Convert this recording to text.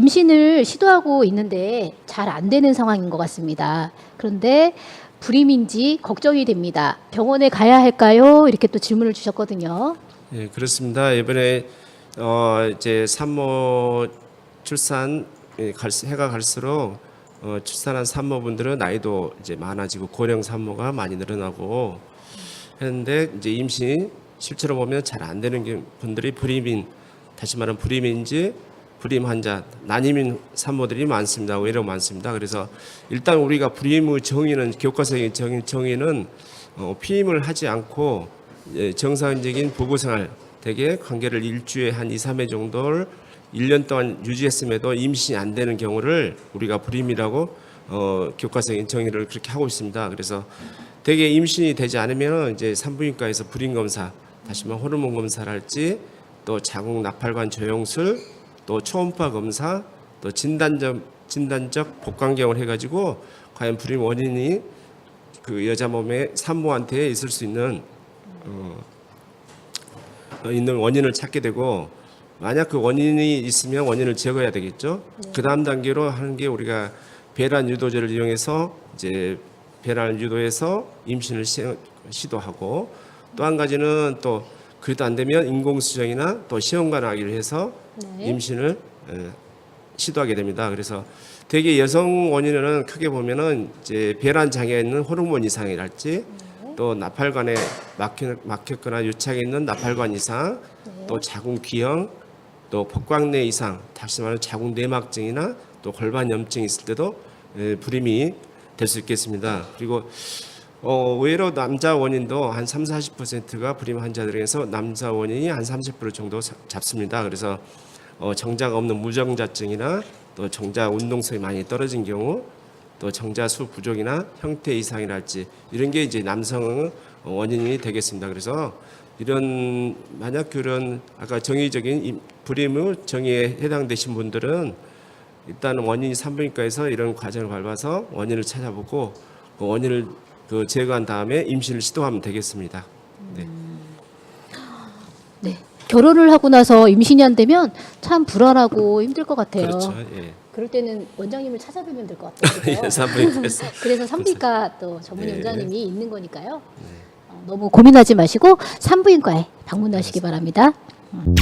임신을 시도하고 있는데 잘 안 되는 상황인 것 같습니다. 그런데 불임인지 걱정이 됩니다. 병원에 가야 할까요? 이렇게 또 질문을 주셨거든요. 예, 그렇습니다. 이번에 어 이제 산모 출산 예, 갈, 해가 갈수록 어, 출산한 산모분들은 나이도 이제 많아지고 고령 산모가 많이 늘어나고 했는데 이제 임신 실제로 보면 잘 안 되는 게 분들이 불임인 다시 말하면 불임인지 불임 환자 난임인 산모들이 많습니다. 의외로 많습니다. 그래서 일단 우리가 불임의 정의는 교과서의 정의, 정의는 어, 피임을 하지 않고 예, 정상적인 부부생활 대개 관계를 일주에 한 2, 3회 정도를 1년 동안 유지했음에도 임신이 안 되는 경우를 우리가 불임이라고 어, 교과서적인 정의를 그렇게 하고 있습니다. 그래서 대개 임신이 되지 않으면 이제 산부인과에서 불임 검사, 다시 말해 호르몬 검사를 할지 또 자궁 나팔관 조영술, 또 초음파 검사, 또 진단적 진단적 복강경을 해가지고 과연 불임 원인이 그 여자 몸에 산모한테 있을 수 있는 어, 어, 있는 원인을 찾게 되고 만약 그 원인이 있으면 원인을 제거해야 되겠죠. 그 다음 단계로 하는 게 우리가 배란 유도제를 이용해서 이제 배란을 유도해서 임신을 시, 시도하고 또 한 가지는 또 그래도 안 되면 인공수정이나 또 시험관하기를 해서 네. 임신을 에, 시도하게 됩니다. 그래서 대개 여성 원인은 크게 보면은 이제 배란 장애에 있는 호르몬 이상이랄지 또 나팔관에 막혀, 막혔거나 유착해 있는 나팔관 이상, 또 자궁 기형, 또 복광내 이상, 다시 말하면 자궁 내막증이나 또 골반 염증이 있을 때도 에, 불임이 될 수 있겠습니다. 그리고 어, 의외로 남자 원인도 한 3, 40%가 불임 환자들에서 남자 원인이 한 30% 정도 사- 잡습니다. 그래서 어, 정작 없는 무정자증이나 또 정자 운동성이 많이 떨어진 경우 또 정자 수 부족이나 형태 이상이랄지 이런 게 이제 남성 원인이 되겠습니다. 그래서 이런 만약 그런 아까 정의적인 임- 불임의 정의에 해당되신 분들은 일단 원인이 산부인과에서 이런 과정을 밟아서 원인을 찾아보고 그 원인을 그 제거한 다음에 임신을 시도하면 되겠습니다. 네. 네. 결혼을 하고 나서 임신이 안 되면 참 불안하고 힘들 것 같아요. 그렇죠. 예. 럴 때는 원장님을 찾아뵈면 될 것 같아요. 예, 산부인과에서 그래서 산부인과 또 전문 예. 원장님이 있는 거니까요. 어, 너무 고민하지 마시고 산부인과에 방문하시기 바랍니다. 음.